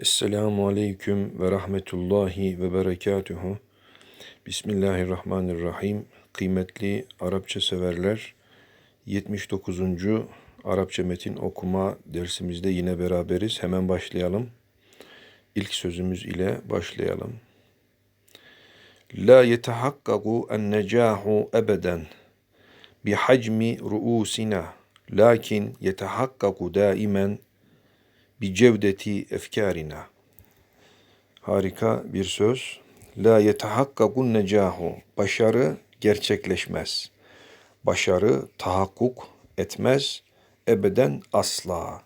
Esselamu Aleyküm ve Rahmetullahi ve Berekatuhu. Bismillahirrahmanirrahim. Kıymetli Arapça severler, 79. Arapça metin okuma dersimizde yine beraberiz. Hemen başlayalım. İlk sözümüz ile başlayalım. La yetehakkaku en necahu ebeden bihacmi ruusina lakin yetehakkaku daimen bi cevdeti efkarina. Harika bir söz. La yetehakkakun necahu. Başarı gerçekleşmez. Başarı tahakkuk etmez. Ebeden asla.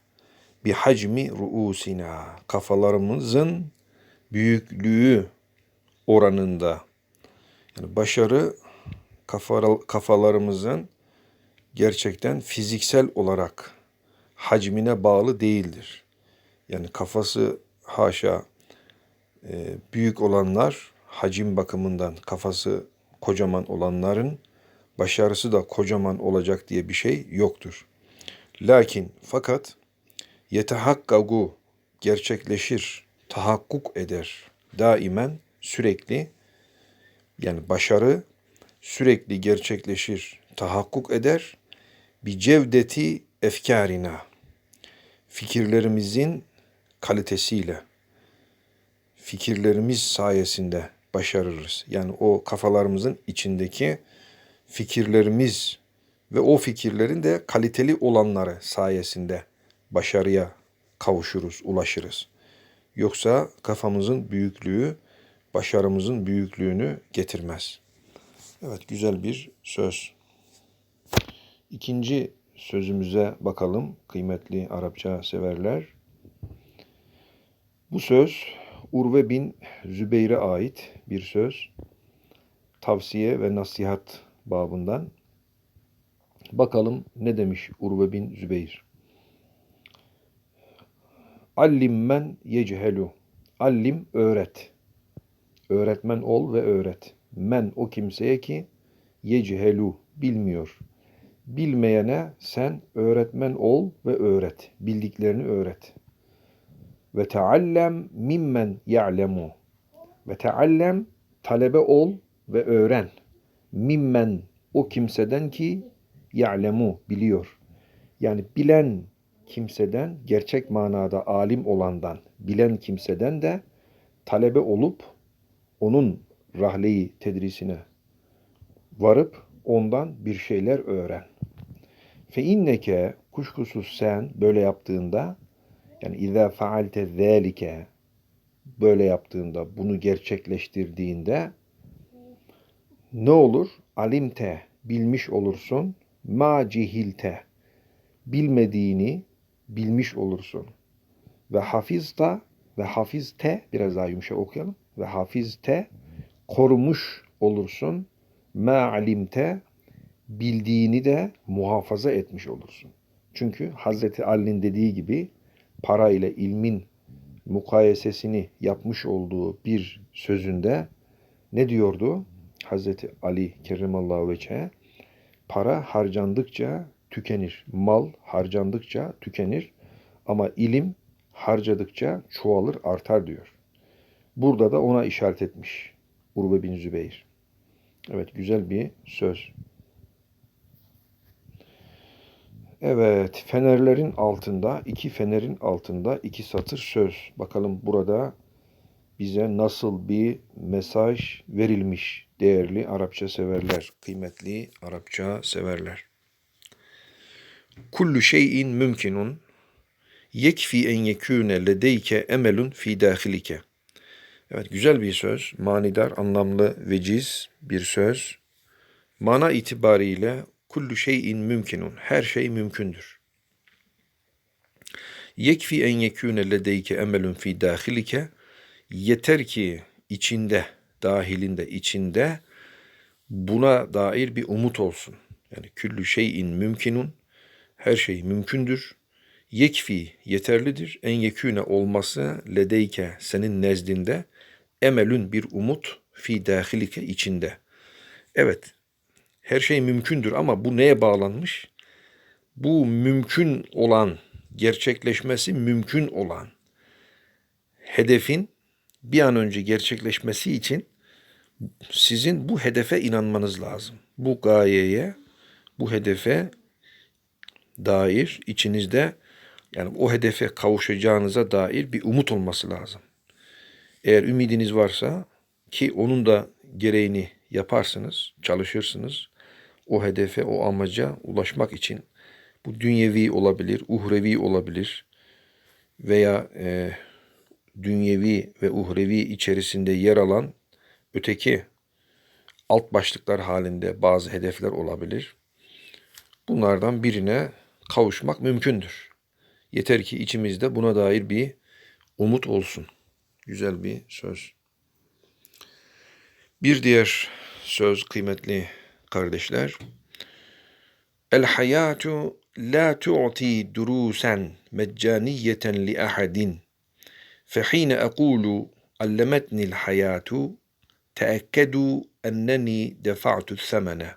Bi hacmi ruusina. Kafalarımızın büyüklüğü oranında. Yani başarı kafalarımızın gerçekten fiziksel olarak hacmine bağlı değildir. Yani kafası haşa e, büyük olanlar hacim bakımından kafası kocaman olanların başarısı da kocaman olacak diye bir şey yoktur. Lakin fakat yetehakkagu gerçekleşir, tahakkuk eder daimen sürekli yani başarı sürekli gerçekleşir, tahakkuk eder. Bir cevdeti efkarina fikirlerimizin kalitesiyle fikirlerimiz sayesinde başarırız. Yani o kafalarımızın içindeki fikirlerimiz ve o fikirlerin de kaliteli olanları sayesinde başarıya kavuşuruz, ulaşırız. Yoksa kafamızın büyüklüğü başarımızın büyüklüğünü getirmez. Evet güzel bir söz. İkinci sözümüze bakalım kıymetli Arapça severler. Bu söz Urve bin Zübeyir'e ait bir söz. Tavsiye ve nasihat babından. Bakalım ne demiş Urve bin Zübeyir. Allim men yechelu. Allim öğret. Öğretmen ol ve öğret. Men o kimseye ki yechelu bilmiyor. Bilmeyene sen öğretmen ol ve öğret. Bildiklerini öğret. Ve teallem mimmen ya'lemu. Ve teallem talebe ol ve öğren. Mimmen o kimseden ki ya'lemu biliyor. Yani bilen kimseden, gerçek manada alim olandan, bilen kimseden de talebe olup onun rahleyi tedrisine varıp ondan bir şeyler öğren. Fe inneke kuşkusuz sen böyle yaptığında yani izâ faalte zâlike böyle yaptığında bunu gerçekleştirdiğinde ne olur? Alimte bilmiş olursun. Ma cihilte bilmediğini bilmiş olursun. Ve hafizta ve hafizte biraz daha yumuşak okuyalım. Ve hafizte korumuş olursun. Ma alimte bildiğini de muhafaza etmiş olursun. Çünkü Hazreti Ali'nin dediği gibi para ile ilmin mukayesesini yapmış olduğu bir sözünde ne diyordu? Hazreti Ali Kerremallahu Veçhe para harcandıkça tükenir. Mal harcandıkça tükenir. Ama ilim harcadıkça çoğalır, artar diyor. Burada da ona işaret etmiş Urve bin Zübeyir. Evet güzel bir söz. Evet, fenerlerin altında, iki fenerin altında iki satır söz. Bakalım burada bize nasıl bir mesaj verilmiş değerli Arapça severler, kıymetli Arapça severler. Kullu şeyin mümkinun yekfi en yekûne ledeyke emelun fi dâhilike. Evet güzel bir söz, manidar, anlamlı, veciz bir söz. Mana itibariyle kullu şeyin mümkinun. Her şey mümkündür. Yekfi en yekûne ledeyke emelun fi dâhilike. Yeter ki içinde, dahilinde, içinde buna dair bir umut olsun. Yani küllü şeyin mümkinun. Her şey mümkündür. Yekfi yeterlidir. En yekûne olması ledeyke senin nezdinde emelün bir umut fi dahilike içinde. Evet her şey mümkündür ama bu neye bağlanmış? Bu mümkün olan, gerçekleşmesi mümkün olan, hedefin bir an önce gerçekleşmesi için sizin bu hedefe inanmanız lazım. Bu gayeye, bu hedefe dair içinizde yani o hedefe kavuşacağınıza dair bir umut olması lazım. Eğer ümidiniz varsa ki onun da gereğini yaparsınız, çalışırsınız. O hedefe, o amaca ulaşmak için bu dünyevi olabilir, uhrevi olabilir veya e, dünyevi ve uhrevi içerisinde yer alan öteki alt başlıklar halinde bazı hedefler olabilir. Bunlardan birine kavuşmak mümkündür. Yeter ki içimizde buna dair bir umut olsun. Güzel bir söz. Bir diğer söz kıymetli kardeşler. El hayatu la tu'ti durusen meccaniyeten li ahadin. Fehine ekulu allemetnil hayatu teekkedu enneni defa'tu semene.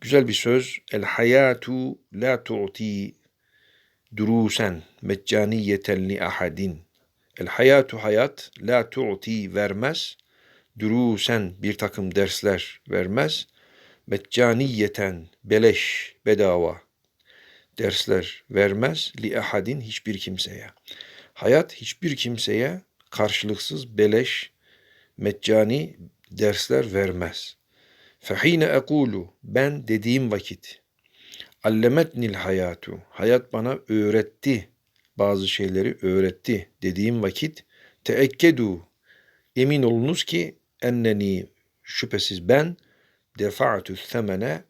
Güzel bir söz. El hayatu la tu'ti durusen meccaniyeten li ahadin. El hayatu hayat la tu'ti vermez. Durusen bir takım dersler vermez. Meccaniyeten beleş bedava dersler vermez li ahadin hiçbir kimseye. Hayat hiçbir kimseye karşılıksız beleş meccani dersler vermez. Fehine ekulu ben dediğim vakit allemetnil hayatu hayat bana öğretti bazı şeyleri öğretti dediğim vakit teekkedu emin olunuz ki enneni şüphesiz ben defa'tu semene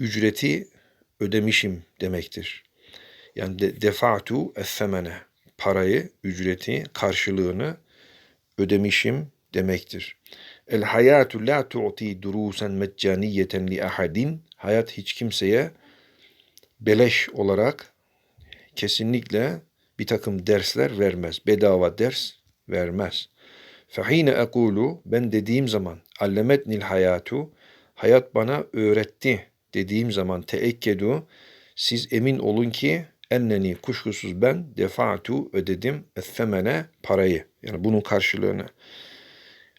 ücreti ödemişim demektir. Yani de, defa'tu es-semene parayı, ücreti, karşılığını ödemişim demektir. El hayatu la tu'ti durusen meccaniyeten li ahadin. Hayat hiç kimseye beleş olarak kesinlikle bir takım dersler vermez. Bedava ders vermez. Fehine ekulu ben dediğim zaman allemetnil hayatu hayat bana öğretti dediğim zaman teekkedu siz emin olun ki enneni kuşkusuz ben defatu ödedim ethemene parayı. Yani bunun karşılığını.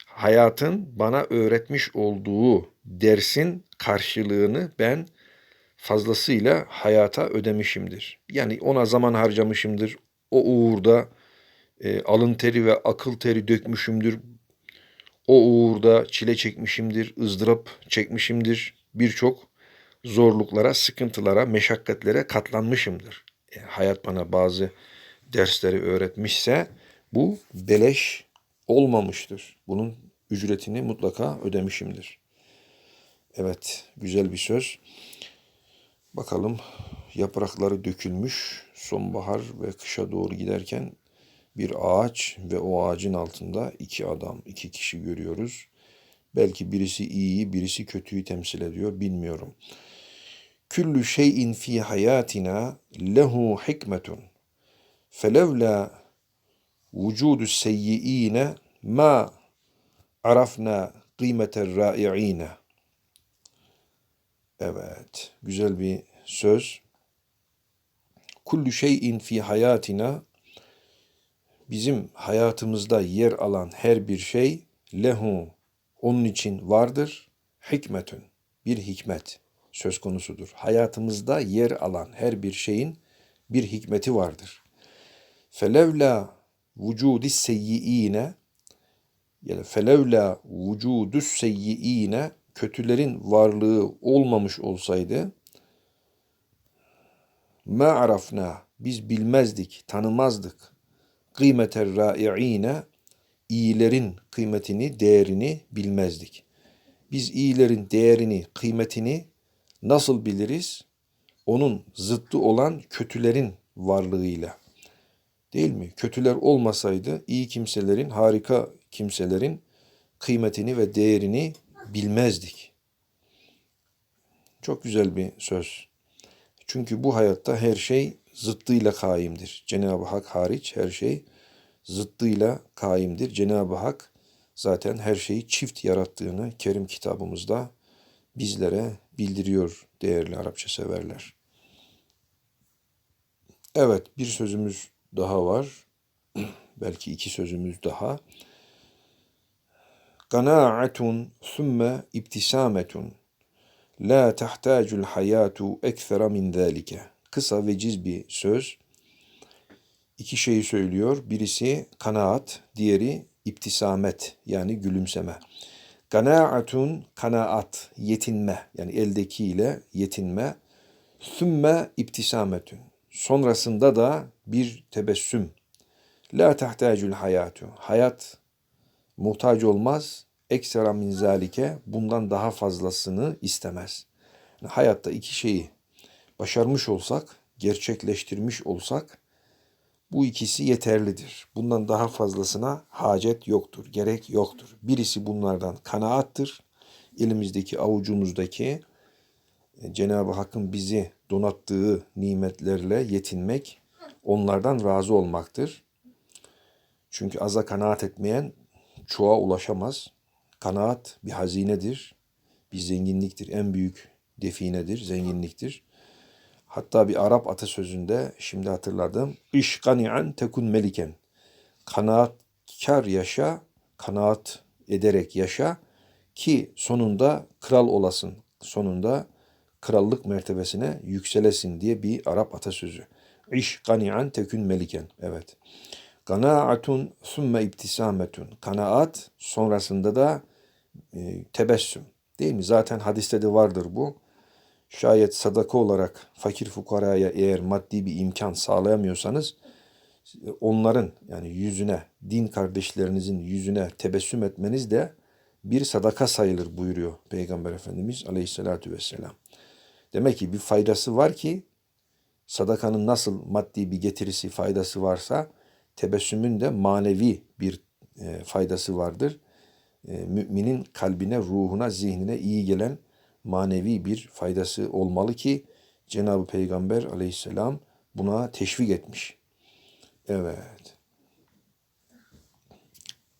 Hayatın bana öğretmiş olduğu dersin karşılığını ben fazlasıyla hayata ödemişimdir. Yani ona zaman harcamışımdır. O uğurda e, alın teri ve akıl teri dökmüşümdür. O uğurda çile çekmişimdir, ızdırap çekmişimdir. Birçok zorluklara, sıkıntılara, meşakkatlere katlanmışımdır. E, hayat bana bazı dersleri öğretmişse bu beleş olmamıştır. Bunun ücretini mutlaka ödemişimdir. Evet, güzel bir söz. Bakalım yaprakları dökülmüş sonbahar ve kışa doğru giderken bir ağaç ve o ağacın altında iki adam, iki kişi görüyoruz. Belki birisi iyiyi, birisi kötüyü temsil ediyor, bilmiyorum. Küllü şeyin fi hayatina lehu hikmetun. Felevla vücudu seyyiine ma arafna kıymeter rai'ine. Evet, güzel bir söz. Kullu şeyin fi hayatina bizim hayatımızda yer alan her bir şey lehu onun için vardır. Hikmetün bir hikmet söz konusudur. Hayatımızda yer alan her bir şeyin bir hikmeti vardır. Felevla vücudis seyyiine yani felevla vücudus seyyiine kötülerin varlığı olmamış olsaydı ma arafna biz bilmezdik, tanımazdık. Kıymeter rai'ine iyilerin kıymetini, değerini bilmezdik. Biz iyilerin değerini, kıymetini nasıl biliriz? Onun zıttı olan kötülerin varlığıyla. Değil mi? Kötüler olmasaydı iyi kimselerin, harika kimselerin kıymetini ve değerini bilmezdik. Çok güzel bir söz. Çünkü bu hayatta her şey zıttıyla kaimdir. Cenab-ı Hak hariç her şey zıttıyla kaimdir. Cenab-ı Hak zaten her şeyi çift yarattığını Kerim kitabımızda bizlere bildiriyor değerli Arapça severler. Evet bir sözümüz daha var. belki iki sözümüz daha. Kanaatun thumme ibtisametun. La tahtacul hayatu ekthera min zalike. Kısa veciz bir söz. İki şeyi söylüyor. Birisi kanaat, diğeri ibtisamet yani gülümseme. Kanaatun kanaat, yetinme yani eldekiyle yetinme. Sümme ibtisametun. Sonrasında da bir tebessüm. La tahtacul hayatu. Hayat muhtaç olmaz. Ekstra min zalike bundan daha fazlasını istemez. Yani hayatta iki şeyi başarmış olsak, gerçekleştirmiş olsak bu ikisi yeterlidir. Bundan daha fazlasına hacet yoktur, gerek yoktur. Birisi bunlardan kanaattır. Elimizdeki, avucumuzdaki e, Cenab-ı Hakk'ın bizi donattığı nimetlerle yetinmek, onlardan razı olmaktır. Çünkü aza kanaat etmeyen çoğa ulaşamaz. Kanaat bir hazinedir, bir zenginliktir, en büyük definedir, zenginliktir. Hatta bir Arap atasözünde şimdi hatırladım. İş kani'an tekun meliken. Kanaatkar yaşa, kanaat ederek yaşa ki sonunda kral olasın. Sonunda krallık mertebesine yükselesin diye bir Arap atasözü. İş kani'an tekun meliken. Evet. Kanaatun sümme ibtisametun. Kanaat sonrasında da e, tebessüm. Değil mi? Zaten hadiste de vardır bu. Şayet sadaka olarak fakir fukaraya eğer maddi bir imkan sağlayamıyorsanız onların yani yüzüne, din kardeşlerinizin yüzüne tebessüm etmeniz de bir sadaka sayılır buyuruyor Peygamber Efendimiz Aleyhisselatü Vesselam. Demek ki bir faydası var ki sadakanın nasıl maddi bir getirisi, faydası varsa tebessümün de manevi bir e, faydası vardır. E, müminin kalbine, ruhuna, zihnine iyi gelen manevi bir faydası olmalı ki Cenab-ı Peygamber aleyhisselam buna teşvik etmiş. Evet.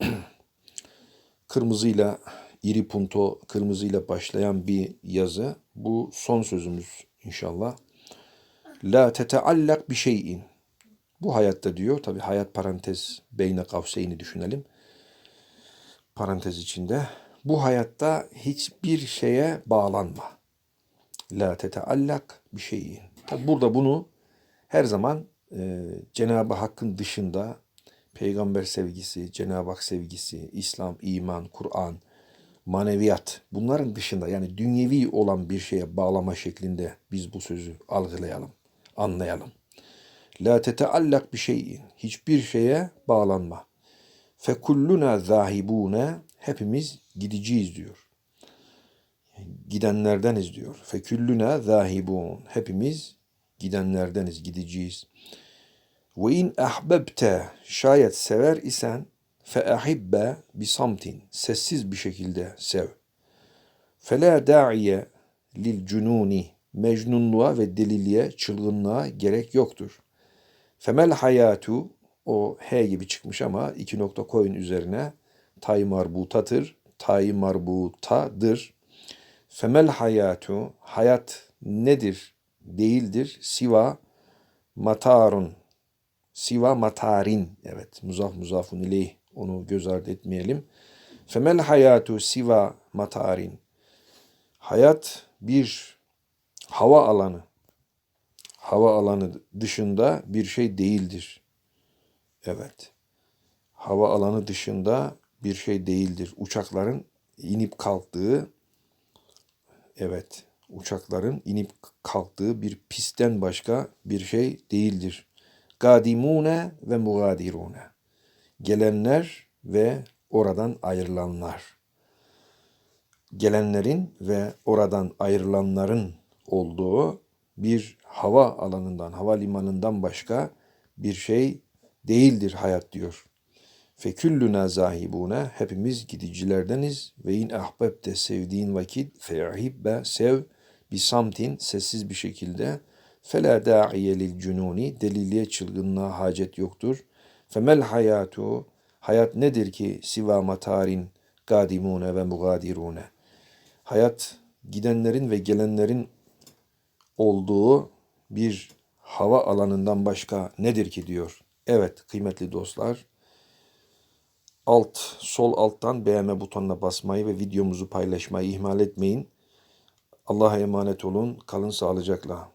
Kırmızıyla iri punto kırmızıyla başlayan bir yazı. Bu son sözümüz inşallah. La teteallak bir şeyin. Bu hayatta diyor. Tabi hayat parantez beyne kavseyni düşünelim. Parantez içinde bu hayatta hiçbir şeye bağlanma. La teteallak bir şeyin. Tabi burada bunu her zaman e, Cenab-ı Hakk'ın dışında peygamber sevgisi, Cenab-ı Hak sevgisi, İslam, iman, Kur'an, maneviyat bunların dışında yani dünyevi olan bir şeye bağlama şeklinde biz bu sözü algılayalım, anlayalım. La teteallak bir şeyin. Hiçbir şeye bağlanma. Fekulluna zahibune hepimiz gideceğiz diyor. Gidenlerdeniz diyor. Feküllüne zahibun. Hepimiz gidenlerdeniz, gideceğiz. Ve in ahbebte şayet sever isen fe ahibbe bi samtin. Sessiz bir şekilde sev. Fela da'iye lil cununi. Mecnunluğa ve deliliğe, çılgınlığa gerek yoktur. Femel hayatu o H gibi çıkmış ama iki nokta koyun üzerine tay marbutatır. Tay marbutadır. Femel hayatu hayat nedir? Değildir. Siva matarun. Siva matarin. Evet muzaf muzafun ileyh. Onu göz ardı etmeyelim. Femel hayatu siva matarin. Hayat bir hava alanı. Hava alanı dışında bir şey değildir. Evet. Hava alanı dışında bir şey değildir. Uçakların inip kalktığı evet uçakların inip kalktığı bir pistten başka bir şey değildir. Gadimune ve mugadirune. Gelenler ve oradan ayrılanlar. Gelenlerin ve oradan ayrılanların olduğu bir hava alanından, hava limanından başka bir şey değildir hayat diyor. Feküllüna zahibune hepimiz gidicilerdeniz ve in ahbebte sevdiğin vakit fe'ahibbe sev bi samtin sessiz bir şekilde fela da'iye cununi deliliye çılgınlığa hacet yoktur. Femel hayatu hayat nedir ki siva matarin gadimune ve mugadirune. Hayat gidenlerin ve gelenlerin olduğu bir hava alanından başka nedir ki diyor Evet kıymetli dostlar. Alt, sol alttan beğenme butonuna basmayı ve videomuzu paylaşmayı ihmal etmeyin. Allah'a emanet olun. Kalın sağlıcakla.